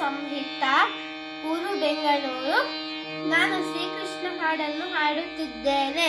ಸಂಹಿತ ಊರು ಬೆಂಗಳೂರು ನಾನು ಶ್ರೀಕೃಷ್ಣ ಹಾಡನ್ನು ಹಾಡುತ್ತಿದ್ದೇನೆ.